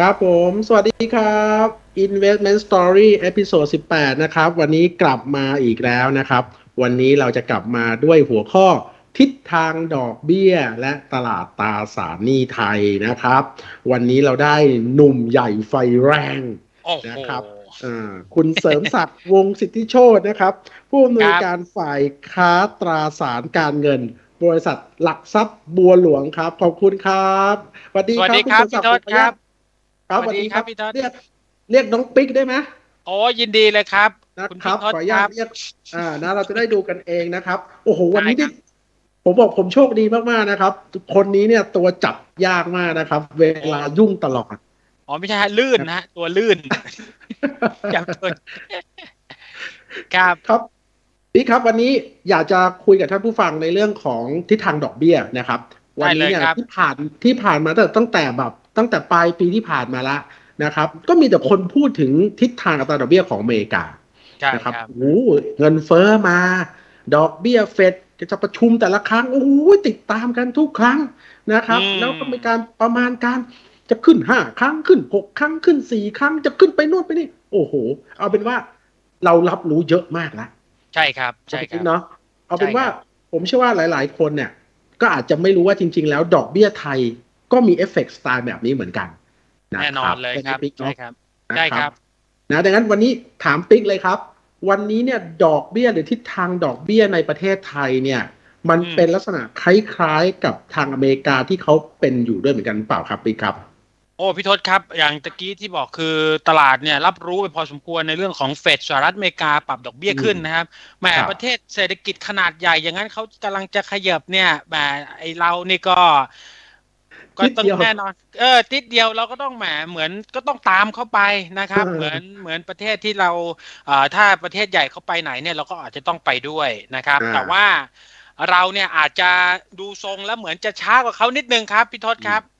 ครับผม สวัสดีครับ Investment Story เอพิโซด18 นะครับ วันนี้กลับมาอีกแล้วนะครับ วันนี้เราจะกลับมาด้วยหัวข้อทิศทางดอกเบี้ยและตลาดตราสารหนี้ไทยนะครับ วันนี้เราได้หนุ่มใหญ่ไฟแรงโอ้โหนะครับอ่าคุณเสริมศักดิ์วงศ์สิทธิโชตนะครับ ผู้อำนวยการฝ่ายค้าตราสารการเงิน บริษัทหลักทรัพย์บัวหลวงครับ ขอบคุณครับสวัสดีสวัสครับดีครับณเสริมพี่ทศักศดิ์ครับ ครับสวัสดีครับพี่ทศเรียกเรียกน้องปิ๊กได้ไหมโอ้ยินดีเลยครับนะคุณครับพี่ทศขออนุญาครัตบเรียกอ่านะเราจะได้ดูกันเองนะครับ โอ้โหวันนี้ได้นี่ครับผมบอกผมโชคดีมากๆนะครับ คนนี้เนี่ยตัวจับยากมากนะครับ เวลายุ่งตลอดอ๋อไม่ใช่ฮะลื่นนะฮะตัวลื่นจำตัวครับครับพี่ครับวันนี้อยากจะคุยกับท่านผู้ฟังในเรื่องของทิศทางดอกเบี้ยนะครับ วันี้เนี่ยได้เลยครับที่ผ่านที่ผ่านมาตั้งตั้งแต่แบบ ตั้งแต่ปลายปีที่ผ่านมาละนะครับ ก็มีแต่คนพูดถึงทิศทางอัตราดอกเบี้ยของอเมริกาใช่นะคครัรับบโอ้โหเงินเฟ้อมา ดอกเบี้ยเฟดจะประชุมแต่ละครั้งโอ้โหติดตามกันทุกครั้งนะครับอืมแล้วก็มีการประมาณการจะขึ้นห้าครั้งขึ้นหกครั้งขึ้นสี่ครั้งจะขึ้นไปนู่นไปนี่ โอ้โห เอาเป็นว่าเรารับรู้เยอะมากแล้วใช่ครับ ใช่ครับเนาะเอาเป็นว่าใช่ครับผมเชื่อว่าหลาย ๆ คนเนี่ย ก็อาจจะไม่รู้ว่าจริง ๆ แล้วดอกเบี้ยไทย ก็มีเอฟเฟกต์สไตล์แบบนี้เหมือนกันะแน่นอนเลยครับใช่ไหมปิ๊กใช่เนาะครับนะใช่ครับนะดังนั้นวันนี้ถามปิ๊กเลยครับ วันนี้เนี่ยดอกเบี้ยหรือทิศทางดอกเบี้ยในประเทศไทยเนี่ย มันอืมเป็นลักษณะคล้ายๆกับทางอเมริกาที่เขาเป็นอยู่ด้วยเหมือนกันหรือเปล่าครับปิ๊กครับโอ้พี่ทศครับ อย่างตะกี้ที่บอกคือตลาดเนี่ยรับรู้ไปพอสมควรในเรื่องของเฟดสหรัฐอเมริกาปรับดอกเบี้ยขึ้นนะครับแหมครับประเทศเศรษฐกิจขนาดใหญ่ อย่างนั้นเขากำลังจะขยับเนี่ยแหมไอเรานี่ก็ ก็ต้องนิดเดียวแน่นอน เออติดเดียวเราก็ต้องแหมเหมือนก็ต้องตามเข้าไปนะครับเออเหมือนเหมือนประเทศที่เราเอ่อถ้าประเทศใหญ่เขาไปไหนเนี่ยเราก็อาจจะต้องไปด้วยนะครับอ่าแต่ว่าเราเนี่ยอาจจะดูทรงแล้วเหมือนจะช้ากว่าเขานิดนึงครับพี่ทศครับค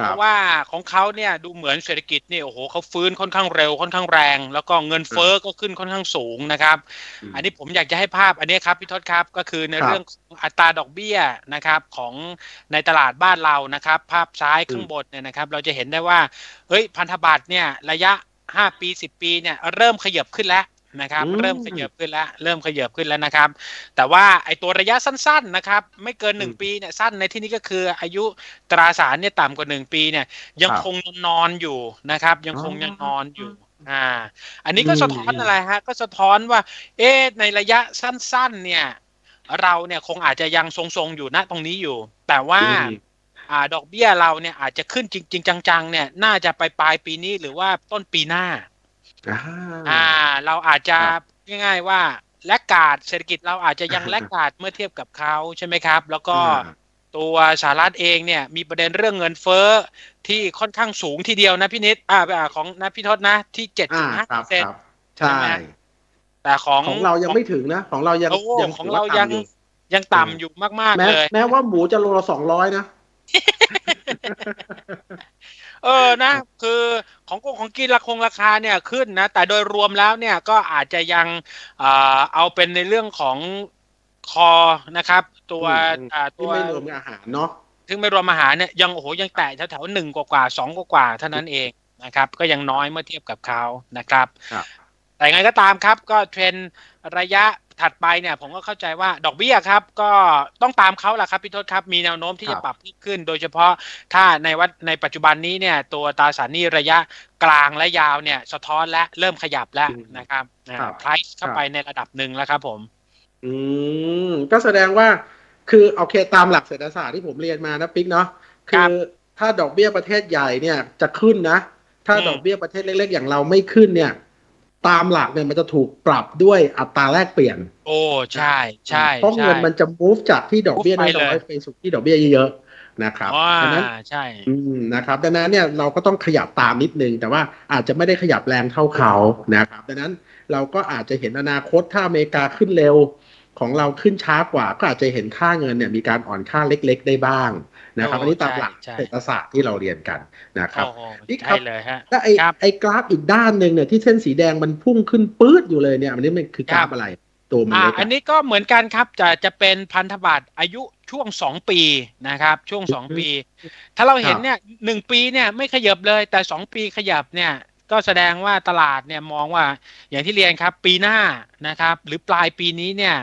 เพรับราะว่าของเขาเนี่ยดูเหมือนเศรษฐกิจเนี่ยโอ้โหเขาฟื้นค่อนข้างเร็วค่อนข้างแรง แล้วก็เงินเฟ้อก็ขึ้นค่อนข้างสูงนะครับ อันนี้ผมอยากจะให้ภาพอันนี้ครับพี่ทศครับก็คือในครับเรื่องของอัตราดอกเบี้ยนะครับของในตลาดบ้านเรานะครับ ภาพซ้ายข้างบนเนี่ยนะครับ เราจะเห็นได้ว่าเฮ้ยพันธบัตรเนี่ยระยะ 5 ปี 10 ปีเนี่ยเริ่มขยับขึ้นแล้ว นะครับอืมเริ่มขยับขึ้นแล้วเริ่มขยับขึ้นแล้วนะครับ แต่ว่าไอตัวระยะสั้น ๆนะครับ ไม่เกินหนึ่งอืมปีเนี่ยสั้นในที่นี้ก็คืออายุตราสารเนี่ยต่ำกว่าหนึ่งปีเนี่ย ยังครับคงนอนอยู่นะครับ ยังคงอ๋อยังนอนอยู่อ่า อันนี้ก็อืมสะท้อนอะไรฮะ ก็สะท้อนว่า เอ๊ะในระยะสั้น ๆ เนี่ย เราเนี่ยคงอาจจะยังทรงๆอยู่ณตรงนี้อยู่ แต่ว่าอืมอ่าดอกเบี้ยเราเนี่ยอาจจะขึ้นจริง ๆ จัง ๆ เนี่ย น่าจะไปปลายปีนี้หรือว่าต้นปีหน้า อ่าอ่า เราอาจจะครับง่ายๆว่าแลกกาดเศรษฐกิจเราอาจจะยังแลกกาดเมื่อเทียบกับเขาใช่ไหมครับ แล้วก็อ่าตัวสหรัฐเองเนี่ยมีประเด็นเรื่องเงินเฟ้อที่ค่อนข้างสูงทีเดียวนะพี่นิดอ่าอ่าของนะพี่ทศนะที่เจ็ดอ่าจุดห้าครับเซนครับใช่ใช่ไหมแต่ของของเรายังไม่ถึงนะ ของเรายังโอ้ยังของถืเราว่ยังต่ำอยู่ยังต่ำอยู่มากแม้ๆเลยแม้ว่าหมูจะโลละสองร้อยนะ เออนะ คือของกงของกินราคงราคาเนี่ยขึ้นนะ แต่โดยรวมแล้วเนี่ยก็อาจจะยังเอ่อเอาเป็นในเรื่องของคอนะครับ ตัวอืมอ่าตัที่วไม่รวมอาหารเนาะซึ่งไม่รวมอาหารเนี่ยยังโอ้โหยังแตะแถวๆหนึ่งกว่าๆสองกว่าๆเท่านั้นเองนะครับ ก็ยังน้อยเมื่อเทียบกับเขานะครับครับแต่ยังไงก็ตามครับก็เทรนด์ระยะ ถัดไปเนี่ยผมก็เข้าใจว่าดอกเบี้ยครับก็ต้องตามเขาแหละครับพี่ทศครับมีแนวโน้มที่ครัจะบปรับเพิ่มขึ้น โดยเฉพาะถ้าในวัดในปัจจุบันนี้เนี่ยตัวตราสารหนี้ระยะกลางและยาวเนี่ยสะท้อนและเริ่มขยับแล้วนะครับครับไพรซ์เข้าไปในระดับหนึ่งแล้วครับผม อืมก็แสดงว่าคือโอเคตามหลักเศรษฐศาสตร์ที่ผมเรียนมานะปิ๊กเนาะครัคืบอถ้าดอกเบี้ยประเทศใหญ่เนี่ยจะขึ้นนะ ถ้าอืมดอกเบี้ยประเทศเล็ก ๆ อย่างเราไม่ขึ้นเนี่ย ตามหลักเนี่ยมันจะถูกปรับด้วยอัตราแลกเปลี่ยน โอ้ใช่ใช่เพราะใช่เงินมันจะ move จากที่ดอกเบี้ย move ไปน้อยเลยๆไปสู่ที่ดอกเบี้ยเยอะๆนะครับว่าดังนั้นใช่อืมนะครับ ดังนั้นเนี่ยเราก็ต้องขยับตามนิดนึง แต่ว่าอาจจะไม่ได้ขยับแรงเท่าเขานะครับ ดังนั้นเราก็อาจจะเห็นอนาคตถ้าอเมริกาขึ้นเร็วของเราขึ้นช้ากว่า ก็อาจจะเห็นค่าเงินเนี่ยมีการอ่อนค่าเล็ก ๆ ได้บ้าง นะครับโอ้อันนี้ตามหลักใช่ใช่เศรษฐศาสตร์ที่เราเรียนกันนะครับโอ้โหนี่ครัใช่บเลยฮะแล้วไอ้ครับไอ้กราฟอีกด้านหนึ่งเนี่ยที่เส้นสีแดงมันพุ่งขึ้นปื๊ดอยู่เลยเนี่ยอันนี้มันคือกราฟครับอะไรตัวมันอ่าเล็กอันนี้ก็เหมือนกันครับจะจะเป็นพันธบัตรอายุช่วงสองปีนะครับ ช่วงสองปี ถ้าเราเห็นเนี่ยหนึ่งปีเนี่ยไม่ขยับเลยแต่สองปีขยับเนี่ยก็แสดงว่าตลาดเนี่ยมองว่าอย่างที่เรียนครับปีหน้านะครับ หรือปลายปีนี้เนี่ย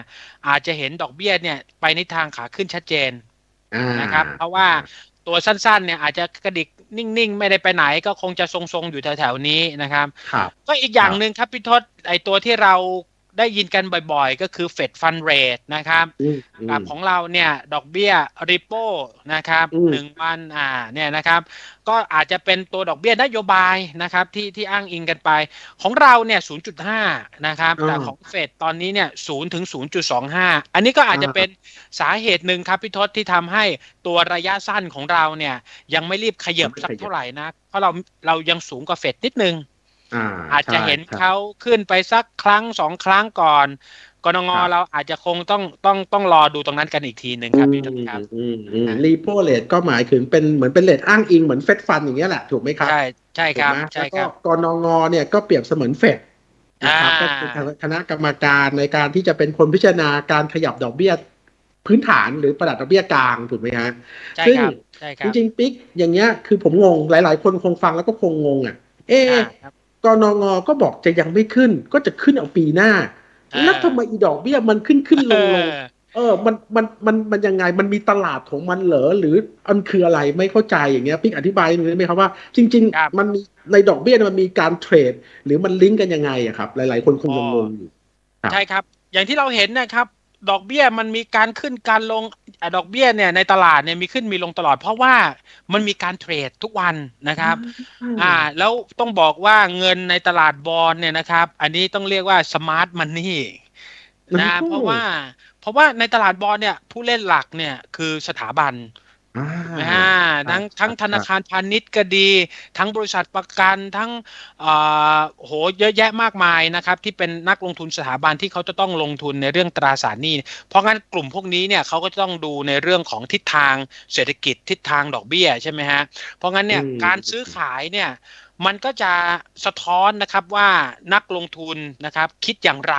อาจจะเห็นดอกเบี้ยเนี่ยไปในทางขาขึ้นชัดเจนอ่า นะครับ เพราะว่าตัวสั้นๆเนี่ยอาจจะกระดิกนิ่งๆ ไม่ได้ไปไหนก็คงจะทรงๆ อยู่แถวๆนี้นะครับครับก็อีกอย่างหนึ่งครับพี่ทศไอตัวที่เรา ได้ยินกันบ่อยๆ ก็คือเฟดฟันเรทนะครับอืมอืมกับของเราเนี่ยดอกเบี้ยริโปนะครับอืมหนึ่งวันอ่าเนี่ยนะครับ ก็อาจจะเป็นตัวดอกเบี้ยนโยบายนะครับที่ที่อ้างอิงกันไป ของเราเนี่ย 0.5 นะครับ แต่ของเฟดตอนนี้เนี่ย0ถึง 0.25 อันนี้ก็อาจจะเป็นสาเหตุหนึ่งครับพี่ทศที่ทำให้ตัวระยะสั้นของเราเนี่ยยังไม่รีบขยับสักเท่าไหร่นะ เพราะเราเรายังสูงกว่าเฟดนิดนึง อ่าอาจจะเห็นใช่เขาขึ้นไปสักครั้งสองครั้งก่อนกนงครับเราอาจจะคงต้องต้องต้องรอดูตรงนั้นกันอีกทีหนึ่งครับพี่ทุกครับอืมอืมรีโพเลทก็หมายถึงเป็นเหมือนเป็นเลทอ้างอิงเหมือนเฟดฟันอย่างเงี้ยแหละถูกไหมครับ ใช่ใช่ครับถูกไหมใช่แล้วคก็รับกนงเนี่ยก็เปรียบเสมือนเฟดนะครับอ่าก็คือคณะกรรมการในการที่จะเป็นคนพิจารณาการขยับดอกเบี้ยพื้นฐานหรือประดับดอกเบี้ยกลางถูกไหมฮะใช่ซึ่งครับใช่คจรับริงๆปิ๊กอย่างเงี้ยคือผมงงหลาย ๆ คนคงฟังแล้วก็คงงงอะ เอะอ่าครับ กนงก็บอกจะยังไม่ขึ้น ก็จะขึ้นเอาปีหน้าอ่าแล้วทำไมอีดอกเบี้ยมันขึ้นขึ้นลเองลงอเออ มัน มัน มัน มันยังไง มันมีตลาดของมันเหรอ หรือมันคืออะไร ไม่เข้าใจอย่างเงี้ยปิ๊กอธิบายหน่อยได้ไหมครับว่า จริงครับๆมันมีในดอกเบี้ยเนี่ยมันมีการเทรด หรือมันลิงก์กันยังไงอะครับ หลาย ๆ คนคงงงๆอยู่ครับใช่ครับ อย่างที่เราเห็นนะครับ ดอกเบี้ยมันมีการขึ้นการลงอะดอกเบี้ยเนี่ยในตลาดเนี่ยมีขึ้นมีลงตลอด เพราะว่ามันมีการเทรดทุกวันนะครับอ่าแล้วต้องบอกว่าเงินในตลาดบอลเนี่ยนะครับ อันนี้ต้องเรียกว่าสมาร์ทมันนี่นะอืมเพราะว่า เพราะว่าในตลาดบอลเนี่ยผู้เล่นหลักเนี่ยคือสถาบัน อ่าอ่าทั้งทั้งธนาคารพาณิชย์ก็ดี ทั้งบริษัทประกันทั้งอ่าโหเยอะแยะมากมายนะครับที่เป็นนักลงทุนสถาบันที่เขาจะต้องลงทุนในเรื่องตราสารหนี้ เพราะงั้นกลุ่มพวกนี้เนี่ยเขาก็จะต้องดูในเรื่องของทิศทางเศรษฐกิจทิศทางดอกเบี้ยใช่ไหมฮะเพราะงั้นเนี่ยอืมการซื้อขายเนี่ยมันก็จะสะท้อนนะครับว่านักลงทุนนะครับคิดอย่างไร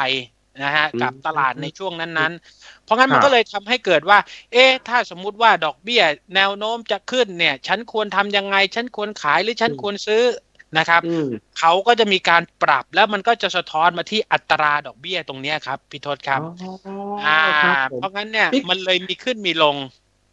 นะฮะกับตลาดในช่วงนั้นๆ เพราะงั้นมันครับก็เลยทำให้เกิดว่า เอ๊ะถ้าสมมุติว่าดอกเบี้ย แนวโน้มจะขึ้นเนี่ย ฉันควรทำยังไง ฉันควรขายหรือฉันควรซื้อนะครับอืมเขาก็จะมีการปรับแล้วมันก็จะสะท้อนมาที่อัตราดอกเบี้ยตรงเนี้ยครับพี่ทศครับอ๋ออ่าครับผมเพราะงั้นเนี่ยปิ๊กมันเลยมีขึ้นมีลง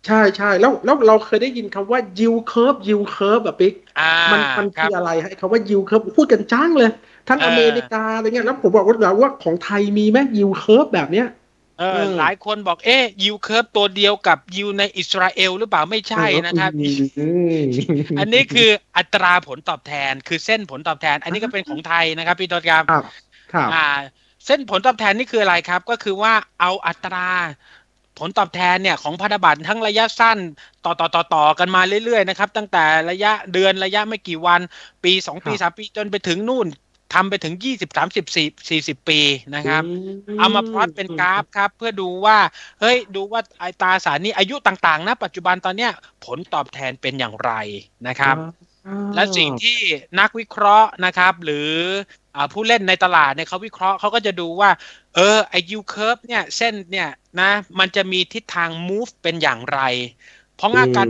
ใช่ใช่แล้วแล้วเราเคยได้ยินคำว่า yield curve yield curve แบบปิ๊กอ่ามันมันครัคืบออะไรให้คำว่า yield curve พูดกันจ้างเลย ทั้งเอออเมริกาอะไรเงี้ยแล้วผมบอกว่าว่าของไทยมีไหม yield curve แบบเนี้ยเอเอออหลายคนบอกเอ๊ะยิวเคิร์ฟตัวเดียวกับยิวในอิสราเอลหรือเปล่าไม่ใช่นะครับอืมอันนี้คืออัตราผลตอบแทนคือเส้นผลตอบแทน อันนี้ก็เป็นของไทยนะครับพี่ต้นครับครับครับอ่า เส้นผลตอบแทนนี่คืออะไรครับ ก็คือว่าเอาอัตรา ผลตอบแทนเนี่ยของพันธบัตรทั้งระยะสั้นต่อต่อต่อต่อกันมาเรื่อยๆนะครับตั้งแต่ระยะเดือนระยะไม่กี่วัน ปีสองปีสามปีจนไปถึงนู่นทำไปถึงยี่สิบสามสิบสี่สี่สิบปีนะครับ เอามาพลอตเป็นกราฟครับ เพื่อดูว่าเฮ้ยดูว่าไอตราสารนี้อายุต่างๆนะปัจจุบันตอนเนี้ยผลตอบแทนเป็นอย่างไรนะครับ และสิ่งที่นักวิเคราะห์นะครับ หรืออา ผู้เล่นในตลาดเนี่ยเขาวิเคราะห์เขาก็จะดูว่า เออไอยูเคิร์ฟเนี่ยเส้นเนี่ยนะมันจะมีทิศทาง move เป็นอย่างไร เพราะงั้นการ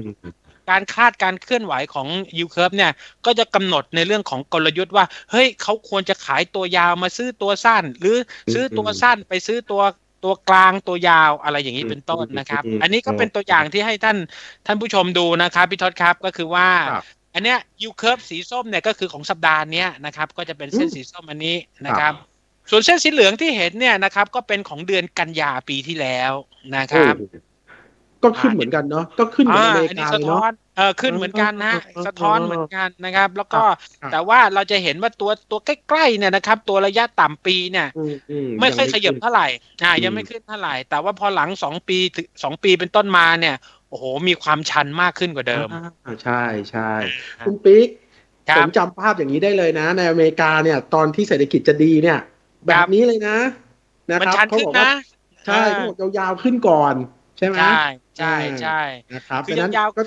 การคาดการเคลื่อนไหวของ U curve เนี่ยก็จะกำหนดในเรื่องของกลยุทธ์ว่า เฮ้ยเขาควรจะขายตัวยาวมาซื้อตัวสั้น หรือซื้อตัวสั้นไปซื้อตัวตัวกลางตัวยาวอะไรอย่างนี้เป็นต้นนะครับ อันนี้ก็เป็นตัวอย่างที่ให้ท่านท่านผู้ชมดูนะครับพี่ทศครับก็คือว่าครับ อันเนี้ย U curve สีส้มเนี่ยก็คือของสัปดาห์เนี้ยนะครับ ก็จะเป็นเส้นสีส้มอันนี้นะครับ ส่วนเส้นสีเหลืองที่เห็นเนี่ยนะครับ ก็เป็นของเดือนกันยาปีที่แล้วนะครับโอ้ก็ขึ้นเหมือนกันเนาะก็ขึ้นเหมือนอ่าอเมริอันนี้กาสะเลยท้อเนาะนเออขึ้นเหมือนกันนะเออเออสะท้อนเหมือนกันนะครับ แล้วก็ครับแต่ว่าเราจะเห็นว่าตัวตัวใกล้ๆเนี่ยนะครับ ตัวระยะต่ำปีเนี่ยอืมอืไม่ค่อยขยับงเท่าไหร่อ่าอืมยังไม่ขึ้นเท่าไหร่ แต่ว่าพอหลังสองปีถึงสองปีเป็นต้นมาเนี่ย โอ้โห มีความชันมากขึ้นกว่าเดิมอ่าใช่ใช่คุณปิ๊กครัผบมจำภาพอย่างนี้ได้เลยนะ ในอเมริกาเนี่ย ตอนที่เศรษฐกิจจะดีเนี่ย แบบนี้เลยนะนะมันครับชันเขาขึ้นบอกว่านะใช่เขาบอกยาวๆขึ้นก่อน ใช่ไหมใช่ใช่ใช่นะครับคือดังนั้นยาวๆก็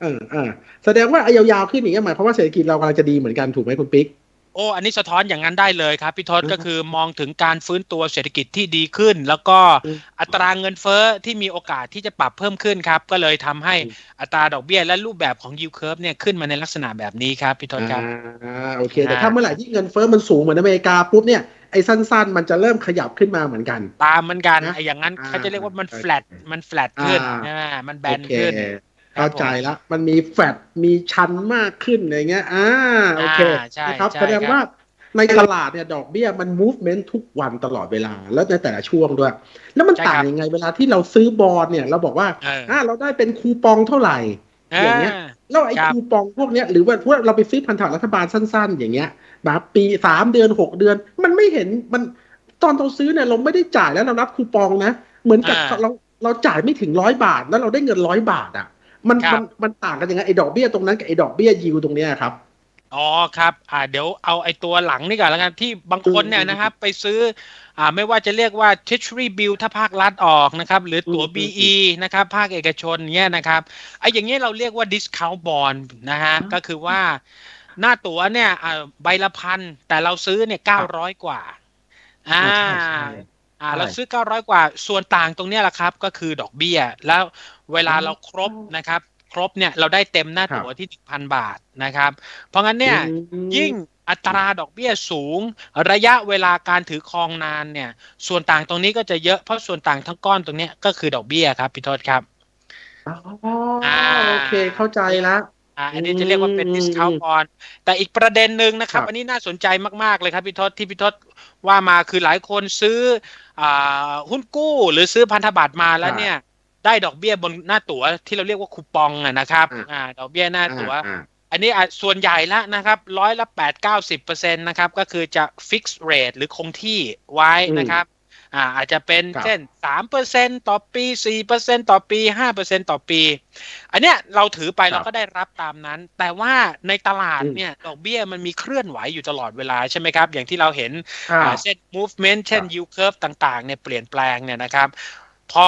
เออเออแสดงว่าไอ้ยาวๆขึ้นอย่างเงี้ยหมายความว่าเศรษฐกิจเรากำลังจะดีเหมือนกันถูกไหมคุณปิ๊ก โอ้อันนี้สะท้อนอย่างนั้นได้เลยครับพี่ทศอืมก็คือมองถึงการฟื้นตัวเศรษฐกิจที่ดีขึ้น แล้วก็อืมอัตราเงินเฟ้อที่มีโอกาสที่จะปรับเพิ่มขึ้นครับ ก็เลยทำให้อืมอัตราดอกเบี้ยและรูปแบบของ yield curve เนี่ยขึ้นมาในลักษณะแบบนี้ครับพี่ทศครับอ่าโอเคแต่อ่าถ้าเมื่อไหร่ที่เงินเฟ้อมันสูงเหมือนอเมริกาปุ๊บเนี่ยไอ้สั้นๆ มันจะเริ่มขยับขึ้นมาเหมือนกัน ตามเหมือนกันนะไอ้อย่างนั้นอ่าเขาจะเรียกว่ามันโอเค flat มัน flat ขึ้นอ่าใช่ไหมมันแบนโอเคขึ้น เข้าใจแล้วมันมีแฟดมีชั้นมากขึ้นอะไรเงี้ย อ่าโอเคอ่าใช่นะครับใช่แสดงครับว่าในตลาดเนี่ยดอกเบี้ยมัน movement ทุกวันตลอดเวลา แล้วในแต่ละช่วงด้วย แล้วมันใช่ต่างครับยังไงเวลาที่เราซื้อบอลเนี่ยเราบอกว่าเอออ่าเราได้เป็นคูปองเท่าไหร่อย่างเงี้ยแล้วไอ้ครับคูปองพวกเนี้ยหรือว่าพวกเราไปซื้อพันธบัตรรัฐบาลสั้น ๆ อย่างเงี้ยแบบปีสามเดือนหกเดือน มันไม่เห็นมันตอนเราซื้อเนี่ยเราไม่ได้จ่ายแล้วเรารับคูปองนะ เหมือนกับอ่าเราเราจ่ายไม่ถึงร้อยบาท แล้วเราได้เงินร้อยบาทอะ มันครัมับนมันต่างกันยังไงไอ้ดอกเบี้ยตรงนั้นกับไอ้ดอกเบี้ยยิวตรงเนี้ยครับอ๋อครับอ่าเดี๋ยวเอาไอ้ตัวหลังนี่ก่อนแล้วกันที่บางคนเนี่ยอืมนะครับ ไปซื้ออ่าไม่ว่าจะเรียกว่า treasury bill ถ้าภาครัฐออกนะครับ หรือตั๋วอืม BE นะครับ ภาคเอกชนเนี่ยนะครับไอ้อย่างเงี้ยเราเรียกว่า discount bond นะฮะอืมก็คือว่าหน้าตั๋วเนี่ยอ่าใบละพันแต่เราซื้อเนี่ยเก้าร้อยกว่าอ่า อ่าใช่ใช่อ่าใช่เราซื้อ 900 กว่า ส่วนต่างตรงเนี้ยแหละครับ ก็คือดอกเบี้ย แล้วเวลาเราครบนะครับ ครบเนี่ยเราได้เต็มหน้าตั๋วที่ 1,000 บาทนะครับ เพราะงั้นเนี่ยอืมยิ่งอัตราดอกเบี้ยสูง ระยะเวลาการถือครองนานเนี่ย ส่วนต่างตรงนี้ก็จะเยอะเพราะส่วนต่างทั้งก้อนตรงเนี้ยก็คือดอกเบี้ยครับพี่โทษครับอ๋ออาโอเคเข้าใจแล้ว อ่าอันนี้จะเรียกว่าเป็นอืม discount bond แต่อีกประเด็นหนึ่งนะครับครับ อันนี้น่าสนใจมากๆเลยครับพี่ทศที่พี่ทศว่ามาคือหลายคนซื้ออ่าหุ้นกู้หรือซื้อพันธบัตรมาแล้วเนี่ย ได้ดอกเบี้ยบนหน้าตั๋วที่เราเรียกว่าคูปองอะนะครับอ่าอ่าดอกเบี้ยหน้าตั๋วอ่าอันนี้อะส่วนใหญ่แล้วนะครับร้อยละแปดเก้าสิบเปอร์เซ็นต์นะครับ ก็คือจะ fix rate หรือคงที่ไว้อืมนะครับ อ่าอาจจะเป็นครับเช่นสามเปอร์เซ็นต่อปีสี่เปอร์เซ็นต่อปีห้าเปอร์เซ็นต่อปี อันเนี้ยเราถือไปครับเราก็ได้รับตามนั้น แต่ว่าในตลาดอืมเนี่ยดอกเบี้ยมันมีเคลื่อนไหวอยู่ตลอดเวลาใช่ไหมครับ อย่างที่เราเห็นอ่าอ่าเช่น movement เช่นครับ yield curve ต่างๆเนี่ยเปลี่ยนแปลงเนี่ยนะครับ พอ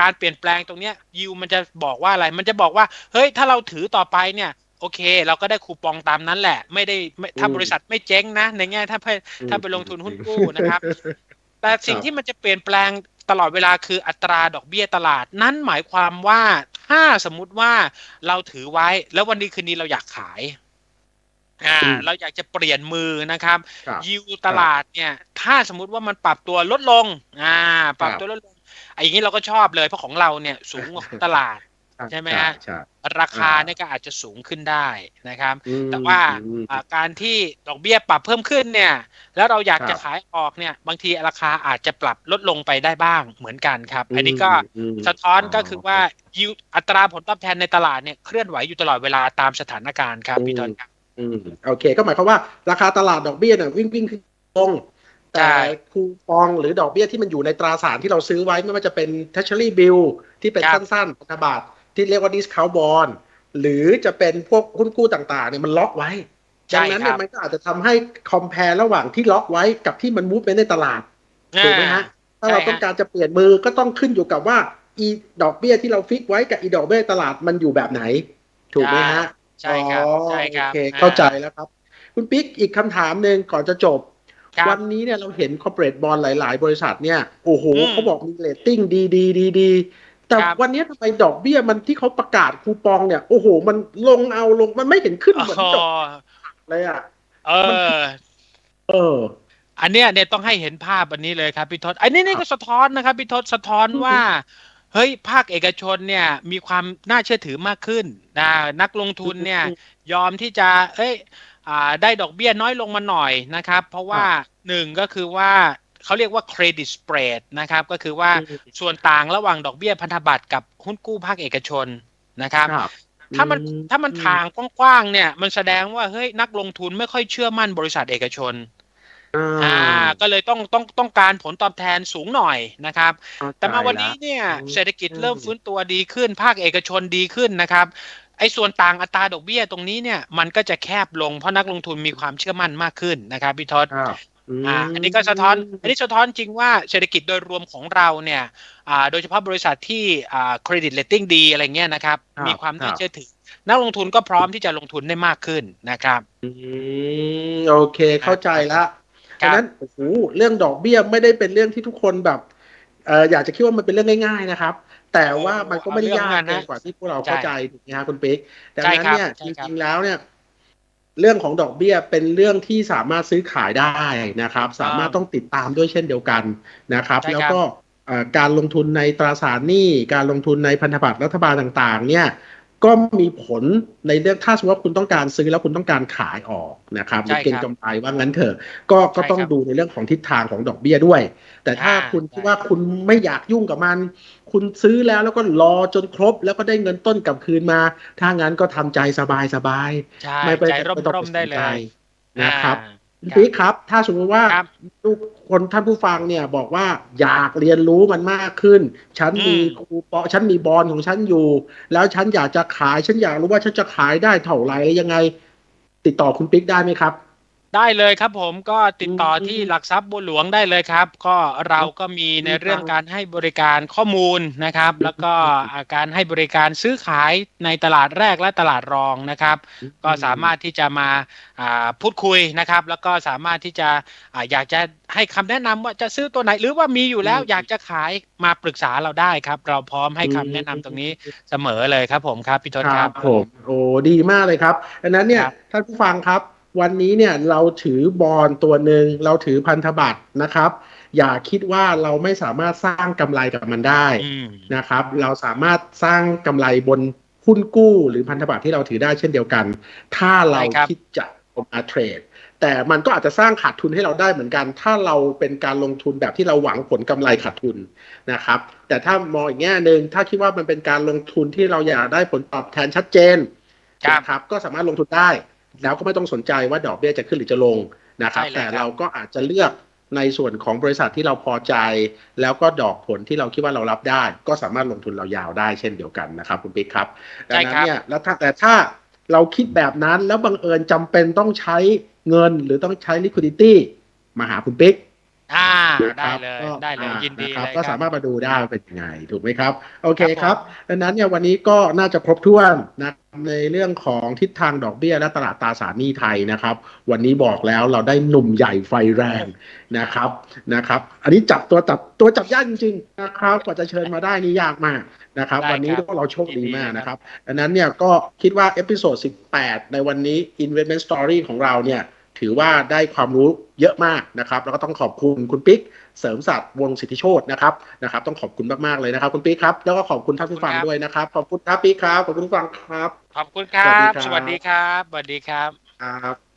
การเปลี่ยนแปลงตรงเนี้ย yield มันจะบอกว่าอะไร มันจะบอกว่า เฮ้ย ถ้าเราถือต่อไปเนี่ย โอเค เราก็ได้คูปองตามนั้นแหละ ไม่ได้ไม่ถ้าอืมบริษัทไม่เจ๊งนะ ในแง่ถ้าไปถ้าไปลงทุนหุ้นกู้นะครับ แต่สิ่งครับที่มันจะเปลี่ยนแปลงตลอดเวลาคืออัตราดอกเบี้ยตลาด นั้นหมายความว่าถ้าสมมุติว่าเราถือไว้ แล้ววันนี้คืนนี้เราอยากขายอ่าอืมเราอยากจะเปลี่ยนมือนะครับครับ ยิวตลาดเนี่ย ถ้าสมมุติว่ามันปรับตัวลดลง อ่าปรับครับตัวลดลงไอ้อย่างนี้เราก็ชอบเลยเพราะของเราเนี่ยสูงกว่าของตลาด ใช่ไหมฮะใช่ราคาอ่าเนี่ยก็อาจจะสูงขึ้นได้นะครับอืมแต่ว่าอืมอ่าการที่ดอกเบี้ยปรับเพิ่มขึ้นเนี่ย แล้วเราอยากครับจะขายออกเนี่ย บางทีราคาอาจจะปรับลดลงไปได้บ้างเหมือนกันครับ อันนี้ก็อืมสะท้อนก็อ๋อคือว่ายิวอัตราผลตอบแทนในตลาดเนี่ยเคลื่อนไหวอยู่ตลอดเวลาตามสถานการณ์ครับพี่ต้นครับอืมโอเค ก็หมายความว่าราคาตลาดดอกเบี้ยเนี่ยวิ่งวิ่งขึ้นลงใช่แต่คูปองหรือดอกเบี้ยที่มันอยู่ในตราสารที่เราซื้อไว้ไม่ว่าจะเป็น treasury bill ที่เป็นครับสั้นๆพันธบัตร ที่เรียกว่า discount bond หรือจะเป็นพวกหุ้นกู้ต่างๆเนี่ยมันล็อกไว้ดัใช่งนั้นคเนี่รัยบมันก็อาจจะทำให้ compare ระหว่างที่ล็อกไว้กับที่มัน move ไปในตลาดถูกไหมฮะถ้าเราใช่ฮะต้องการจะเปลี่ยนมือก็ต้องขึ้นอยู่กับว่าอีดอกเบี้ยที่เราฟิกไว้กับอีดอกเบี้ยตลาดมันอยู่แบบไหน ถูกไหมฮะใช่ครับอ๋อใช่ครับโอเคเข้าใจแล้วครับ คุณปิ๊กอีกคำถามหนึ่งก่อนจะจบครับวันนี้เนี่ยเราเห็น corporate bond หลาย ๆ บริษัทเนี่ยโอ้โหอืมเขาบอกมีเรตติ้งดีดีดีดี แต่ครับวันนี้ทำไมดอกเบี้ยมันที่เขาประกาศคูปองเนี่ย โอ้โห มันลงเอาลงมันไม่เห็นขึ้นเหมือนอ๋อดอกเลยอะเออ เออ อันเนี้ยเนี่ยต้องให้เห็นภาพอันนี้เลยครับพี่ทศอันนี้นี่ก็สะท้อนนะครับพี่ทศสะท้อนว่าเฮ้ยภาคเอกชนเนี่ยมีความน่าเชื่อถือมากขึ้นนะนักลงทุนเนี่ยอืมยอมที่จะเอ้ยอ่าได้ดอกเบี้ยน้อยลงมาหน่อยนะครับ เพราะว่าหนึ่งก็คือว่า เขาเรียกว่าเครดิตสเปรดนะครับ ก็คือว่าส่วนต่างระหว่างดอกเบี้ยพันธบัตรกับหุ้นกู้ภาคเอกชนนะครับครับถ้ามันอืถ้ามันทางกว้างๆเนี่ย มันแสดงว่าเฮ้ยนักลงทุนไม่ค่อยเชื่อมั่นบริษัทเอกชนอ่าอ่าก็เลยต้องต้องต้องการผลตอบแทนสูงหน่อยนะครับเข้ใจแต่มาวันนี้ละเนี่ยอืมเศรษฐกิจอืมเริ่มฟื้นตัวดีขึ้น ภาคเอกชนดีขึ้นนะครับไอ้ส่วนต่างอัตราดอกเบี้ยตรงนี้เนี่ยมันก็จะแคบลงเพราะนักลงทุนมีความเชื่อมั่นมากขึ้นนะครับพี่ทศครับม อ่าอันนี้ก็สะท้อน อันนี้สะท้อนจริงว่าเศรษฐกิจโดยรวมของเราเนี่ยอ่าโดยเฉพาะบริษัทที่อ่าเครดิตเลตติ้งดีอะไรเงี้ยนะครับครับมีความน่าครับเชื่อถือ นักลงทุนก็พร้อมที่จะลงทุนได้มากขึ้นนะครับ อืมโอเคเข้าใจละครัดับงนั้นโอ้โหเรื่องดอกเบี้ยไม่ได้เป็นเรื่องที่ทุกคนแบบเอออยากจะคิดว่ามันเป็นเรื่องง่าย ๆนะครับ แต่ว่ามันก็ไม่ได้ยากเกินกว่าที่พวกเราเข้าใจถูกไหมครับคุณปิ๊กดังนั้นเนี่ยใช่จครับริงๆแล้วเนี่ย เรื่องของดอกเบี้ยเป็นเรื่องที่สามารถซื้อขายได้นะครับ สามารถต้องติดตามด้วยเช่นเดียวกันนะครับใช่ครับแล้วก็เอ่อการลงทุนในตราสารหนี้ การลงทุนในพันธบัตรรัฐบาลต่างๆ เนี่ย ก็มีผลในเรื่องถ้าสมมติว่าคุณต้องการซื้อแล้วคุณต้องการขายออกนะครับหรือใช่ครับเก็งกำไรว่างั้นเถอะก็ก็ต้องใช่ครับดูในเรื่องของทิศทางของดอกเบี้ยด้วย แต่ถ้าอ่าคุณคิดใช่ว่าคุณไม่อยากยุ่งกับมัน คุณซื้อแล้วแล้วก็รอจนครบ แล้วก็ได้เงินต้นกลับคืนมา ถ้างั้นก็ทำใจสบายสบายๆใช่ไม่ไปใจร่ไม่ต้องมๆได้เลยสนใจนะครับ อ่าคุณปิ๊กครับ ถ้าสมมติว่าครับทุกคนท่านผู้ฟังเนี่ยบอกว่าอยากเรียนรู้มันมากขึ้น ฉันมีอืมคูปองฉันมีบอลของฉันอยู่ แล้วฉันอยากจะขาย ฉันอยากรู้ว่าฉันจะขายได้เท่าไหร่ยังไง ติดต่อคุณปิ๊กได้ไหมครับ ได้เลยครับผมก็ติดต่ออมที่หลักทรัพย์บัวหลวงได้เลยครับ ก็เราก็มีในเรื่องการให้บริการข้อมูลนะครับ แล้วก็อาการให้บริการซื้อขายในตลาดแรกและตลาดรองนะครับ ก็สามารถที่จะมาอ่าพูดคุยนะครับ แล้วก็สามารถที่จะอาอยากจะให้คำแนะนำว่าจะซื้อตัวไหนหรือว่ามีอยู่แล้วอืมอยากจะขายมาปรึกษาเราได้ครับ เราพร้อมให้คำแนะนำตรงนี้เสมอเลยครับผมครับพี่ทศคครัรับบผมโอ้ดีมากเลยครับดังนั้นเนี่ยครับท่านผู้ฟังครับ วันนี้เนี่ยเราถือบอลตัวหนึ่งเราถือพันธบัตรนะครับ อย่าคิดว่าเราไม่สามารถสร้างกำไรกับมันได้อืมนะครับ เราสามารถสร้างกำไรบนหุ้นกู้หรือพันธบัตรที่เราถือได้เช่นเดียวกัน ถ้าเราใช่ครับคิดจะเอามาเทรดแต่มันก็อาจจะสร้างขาดทุนให้เราได้เหมือนกัน ถ้าเราเป็นการลงทุนแบบที่เราหวังผลกำไรขาดทุนนะครับ แต่ถ้ามองอีกแง่หนึ่งถ้าคิดว่ามันเป็นการลงทุนที่เราอยากได้ผลตอบแทนชัดเจนครับนะครับ ก็สามารถลงทุนได้ แล้วก็ไม่ต้องสนใจว่าดอกเบี้ยจะขึ้นหรือจะลงนะครับใช่เลยแต่ครับเราก็อาจจะเลือกในส่วนของบริษัทที่เราพอใจ แล้วก็ดอกผลที่เราคิดว่าเรารับได้ ก็สามารถลงทุนเรายาวได้เช่นเดียวกันนะครับคุณปิ๊กครับดังนั้นเนี่ยแล้วถ้าแต่ถ้าเราคิดแบบนั้นแล้วบังเอิญจำเป็นต้องใช้เงินหรือต้องใช้ liquidity มาหาคุณปิ๊ก อ่านะคได้รับเลยก็ได้เลยอ่ายินดีนะครับเลยก็คสารับมารถมาดูได้ว่าเป็นยังไงถูกไหมครับ โอเคครับผมครับ ดังนั้นเนี่ยวันนี้ก็น่าจะครบถ้วนนะในเรื่องของทิศทางดอกเบี้ยและตลาดตราสารหนี้ไทยนะครับ วันนี้บอกแล้วเราได้หนุ่มใหญ่ไฟแรงนะครับนะครับ อันนี้จับตัวจับตัวจับยากจริงๆนะครับกว่าจะเชิญมาได้นี่ยากมากนะครับได้วันนี้ครับก็เราโชคดีมากยินดีนะครับดังนั้นเนี่ยก็คิดว่าเอพิโซด18 ในวันนี้ Investment Story ของเราเนี่ย ถือว่าได้ความรู้เยอะมากนะครับ แล้วก็ต้องขอบคุณคุณปิ๊กเสริมศักดิ์วงศ์สิทธิโชตนะครับนะครับ ต้องขอบคุณมากๆเลยนะครับ คุณปิ๊กครับ แล้วก็ขอบคุณท่านผู้ฟังขอบคุณครับด้วยนะครับ ขอบคุณครับปิ๊กครับขอบคุณผู้ฟังครับ ขอบคุณครับสสวัวัสสดีดีคครัรับบสวัสดีครับครับ